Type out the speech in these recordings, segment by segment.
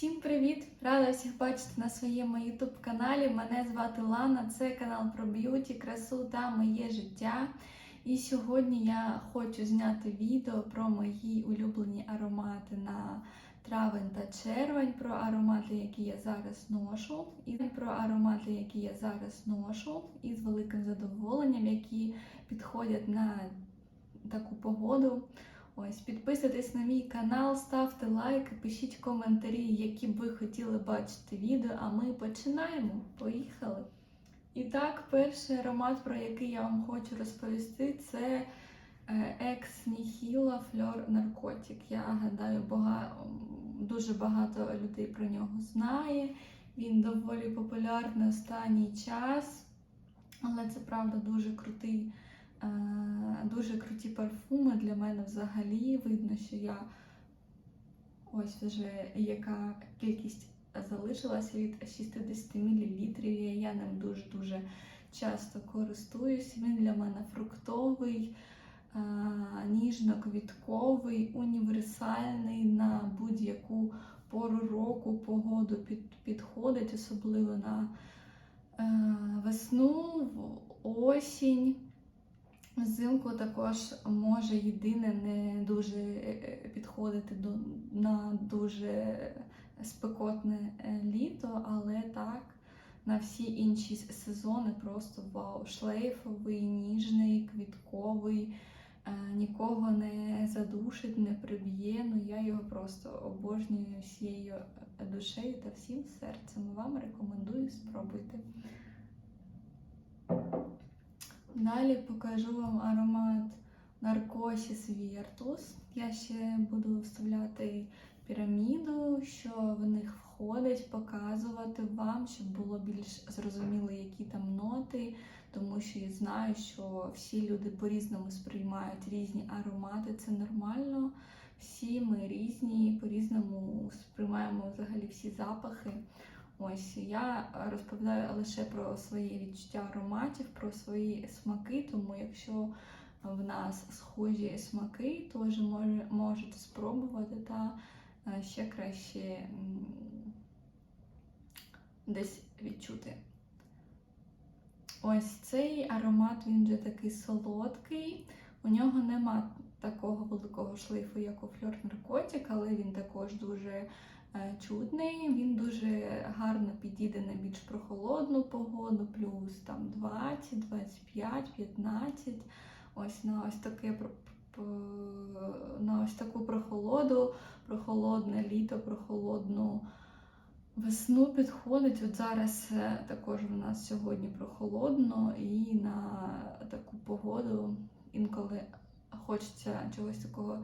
Всім привіт! Рада всіх бачити на своєму YouTube каналі. Мене звати Лана, це канал про б'юті, красу та моє життя. І сьогодні я хочу зняти відео про мої улюблені аромати на травень та червень, про аромати, які я зараз ношу, і про аромати, які я зараз ношу, і з великим задоволенням, які підходять на таку погоду. Ось, підписуйтесь на мій канал, ставте лайки, пишіть коментарі, які б ви хотіли бачити відео, а ми починаємо. Поїхали! І так, перший аромат, про який я вам хочу розповісти, це Екс Ніхіла Фльор Наркотик. Я гадаю, бага... дуже багато людей про нього знає. Він доволі популярний останній час, але це правда дуже крутий. Дуже круті парфуми для мене взагалі. Видно, що я ось вже яка кількість залишилася від 60 мл. Я ним дуже-дуже часто користуюсь. Він для мене фруктовий, ніжно-квітковий, універсальний на будь-яку пору року, погоду під, підходить, особливо на весну, осінь. Взимку також може єдине не дуже підходити до, на дуже спекотне літо, але так, на всі інші сезони просто вау, шлейфовий, ніжний, квітковий, нікого не задушить, не приб'є. Ну я його просто обожнюю всією душею та всім серцем. Вам рекомендую спробуйте. Далі покажу вам аромат Narcosis Virtus. Я ще буду вставляти піраміду, що в них входить, показувати вам, щоб було більш зрозуміло, які там ноти, тому що я знаю, що всі люди по-різному сприймають різні аромати, це нормально. Всі ми різні, по-різному сприймаємо взагалі всі запахи. Ось я розповідаю лише про свої відчуття ароматів, про свої смаки, тому якщо в нас схожі смаки, теж можете спробувати та ще краще десь відчути. Ось цей аромат, він вже такий солодкий, у нього нема такого великого шлейфу, як у фльор наркотик, але він також дуже чудний, він дуже гарно підійде на більш прохолодну погоду, плюс там 20, 25, 15. Ось на ось таке на ось таку прохолоду, прохолодне літо, прохолодну весну підходить. От зараз е, також у нас сьогодні прохолодно, і на таку погоду інколи хочеться чогось такого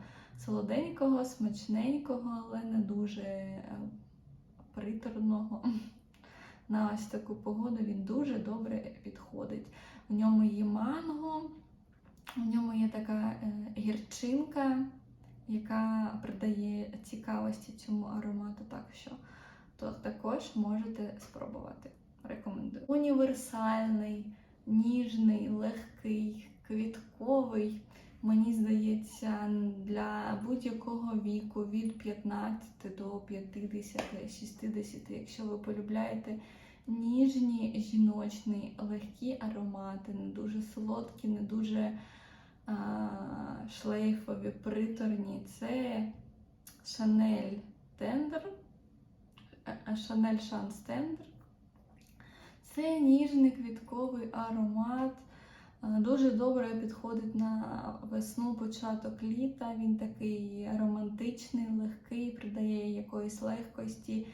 солоденького, смачненького, але не дуже приторного. На ось таку погоду він дуже добре підходить. У ньому є манго, у ньому є така гірчинка, яка придає цікавості цьому аромату, так що то також можете спробувати. Рекомендую. Універсальний, ніжний, легкий, квітковий. Мені здається, для будь-якого віку від 15 до 50-60, якщо ви полюбляєте ніжні, жіночні, легкі аромати, не дуже солодкі, не дуже а, шлейфові, приторні, це Chanel Tender, Chanel Chance Tender. Це ніжний квітковий аромат. Дуже добре підходить на весну, початок літа. Він такий романтичний, легкий, придає якоїсь легкості,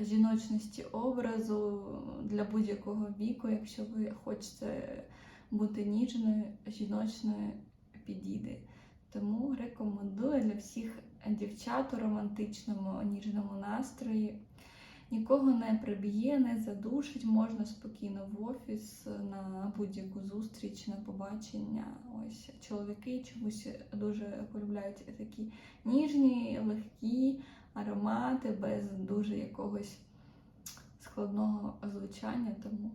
жіночності образу для будь-якого віку. Якщо ви хочете бути ніжною, жіночною, підійде. Тому рекомендую для всіх дівчат у романтичному, ніжному настрої. Нікого не приб'є, не задушить, можна спокійно в офіс на будь-яку зустріч, на побачення. Ось чоловіки чомусь дуже полюбляють такі ніжні, легкі аромати, без дуже якогось складного звучання, тому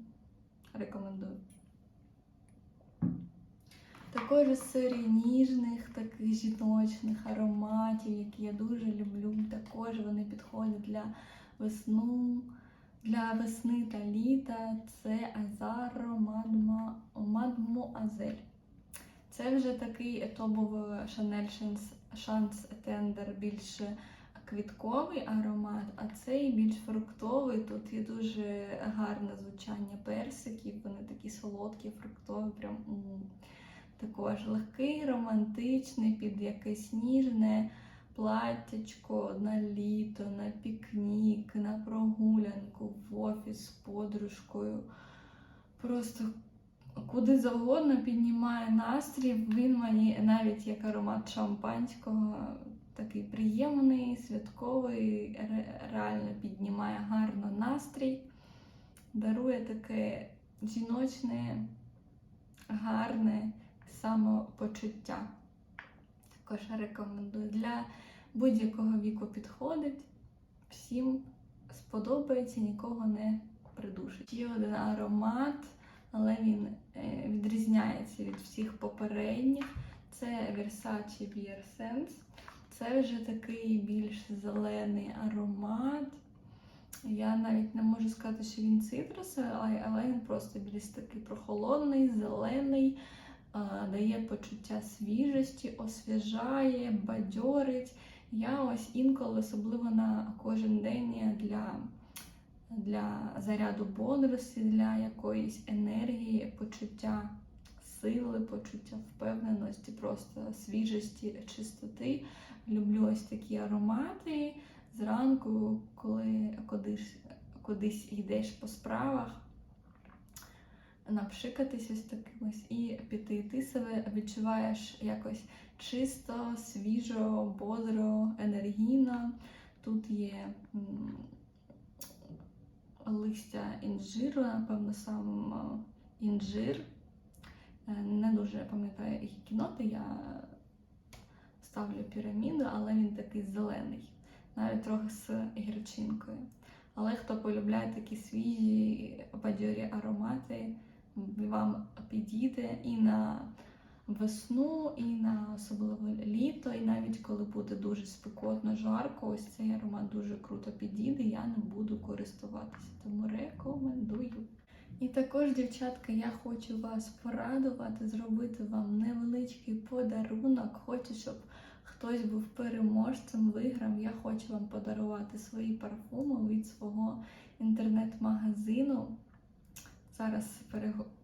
рекомендую. Також із серії ніжних, таких жіночних ароматів, які я дуже люблю. Також вони підходять для весну. Для весни та літа це Азаро Мадма, Мадмуазель. Це вже такий Chanel Chance- Chance Tender більш квітковий аромат, а цей більш фруктовий. Тут є дуже гарне звучання персиків, вони такі солодкі, фруктові, прям м. також легкий, романтичний, під якесь ніжне платтячко на літо, на пікнік, на прогулянку, в офіс з подружкою. Просто куди завгодно піднімає настрій. Він мені навіть як аромат шампанського, такий приємний, святковий, реально піднімає гарно настрій, дарує таке жіночне, гарне самопочуття. Також рекомендую для будь-якого віку підходить. Всім сподобається, нікого не придушить. Ще один аромат, але він е, відрізняється від всіх попередніх. Це Versace Beer Sense. Це вже такий більш зелений аромат. Я навіть не можу сказати, що він цитрусовий, але- він просто більш такий прохолодний, зелений, дає почуття свіжості, освіжає, бадьорить. Я ось інколи, особливо на кожен день для, для заряду бодрості, для якоїсь енергії, почуття сили, почуття впевненості, просто свіжості, чистоти. Люблю ось такі аромати. Зранку, коли кудись, кудись йдеш по справах, напшикатися з такимось і піти. Ти себе відчуваєш якось чисто, свіжо, бодро, енергійно. Тут є листя інжиру, напевно, сам інжир. Е, Не дуже пам'ятаю які ноти, я ставлю піраміду, але він такий зелений, навіть трохи з гірчинкою. Але хто полюбляє такі свіжі бадьорі аромати, вам підійде і на весну, і на особливо літо, і навіть коли буде дуже спекотно, жарко, ось цей аромат дуже круто підійде, я не буду користуватися, тому рекомендую. І також, дівчатка, я хочу вас порадувати, зробити вам невеличкий подарунок. Хочу, щоб хтось був переможцем, виграв. Я хочу вам подарувати свої парфуми від свого інтернет-магазину. Зараз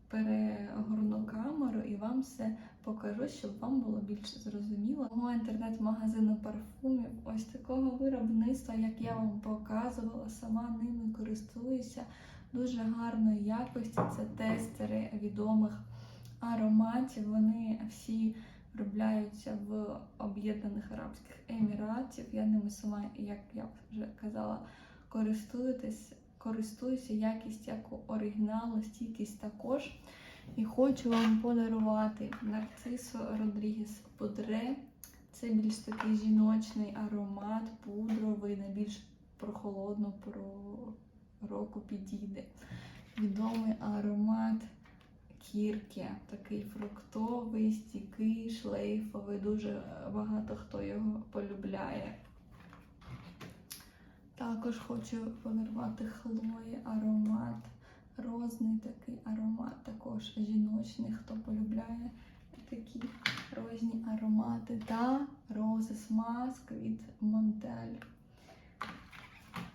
перегорну камеру і вам все покажу, щоб вам було більше зрозуміло. Мого інтернет-магазину парфумів ось такого виробництва, як я вам показувала, сама ними користуюся дуже гарної якості. Це тестери відомих ароматів. Вони всі виробляються в Об'єднаних Арабських Еміратів. Я ними сама, як я вже казала, користуюсь, користуюся якість як оригіналу, стійкість також. І хочу вам подарувати Нарцисо Родрігес Пудре. Це більш такий жіночний аромат, пудровий, на більш прохолодну про року підійде. Відомий аромат кірки, такий фруктовий, стійкий, шлейфовий. Дуже багато хто його полюбляє. Також хочу подарувати Хлої аромат. Розний такий аромат, також жіночний, хто полюбляє такі розні аромати. Та Roses Mask від Монтель.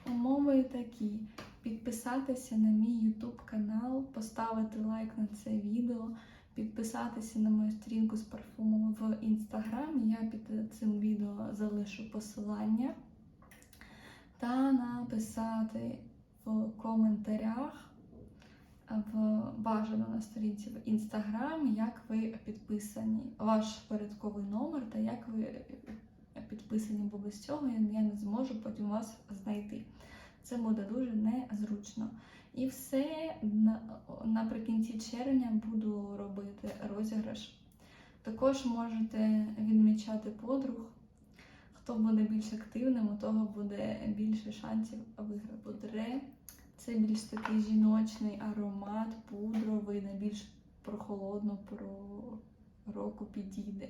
Умови такі: підписатися на мій YouTube канал, поставити лайк на це відео, підписатися на мою сторінку з парфумом в інстаграмі. Я під цим відео залишу посилання. Та написати в коментарях в бажано на сторінці в інстаграмі, як ви підписані, ваш порядковий номер та як ви підписані, бо без цього я не зможу потім вас знайти. Це буде дуже незручно. І все наприкінці червня буду робити розіграш. Також можете відмічати подруг. Хто буде більш активним, у того буде більше шансів виграти Будре. Це більш такий жіночний аромат, пудровий, на більш прохолодну про року підійде.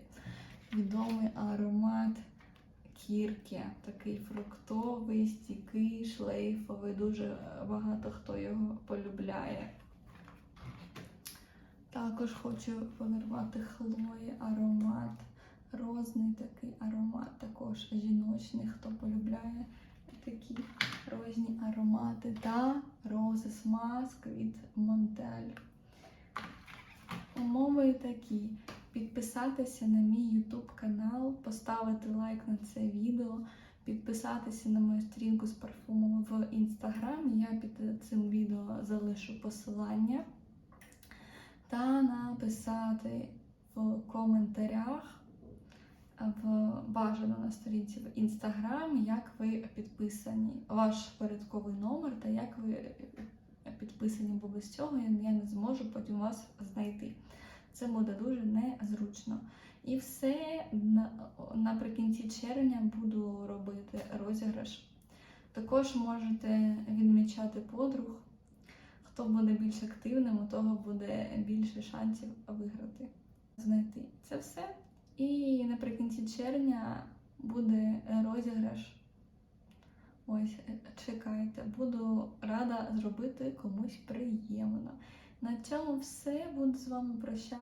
Відомий аромат кірки. Такий фруктовий, стійкий, шлейфовий. Дуже багато хто його полюбляє. Також хочу подарувати Хлої аромат. Розний такий аромат, також жіночний, хто полюбляє такі розні аромати. Та Roses Mask від Монтель. Умови такі: підписатися на мій YouTube канал, поставити лайк на це відео, підписатися на мою сторінку з парфумом в інстаграмі. Я під цим відео залишу посилання. Та написати в коментарях в бажано на сторінці в інстаграмі, як ви підписані, ваш порядковий номер та як ви підписані, бо без цього я не зможу потім вас знайти. Це буде дуже незручно. І все наприкінці червня буду робити розіграш. Також можете відмічати подруг. Хто буде більш активним, у того буде більше шансів виграти, знайти це все. І наприкінці червня буде розіграш. Ось, е, чекайте, буду рада зробити комусь приємно. На цьому все. Буду з вами прощатися.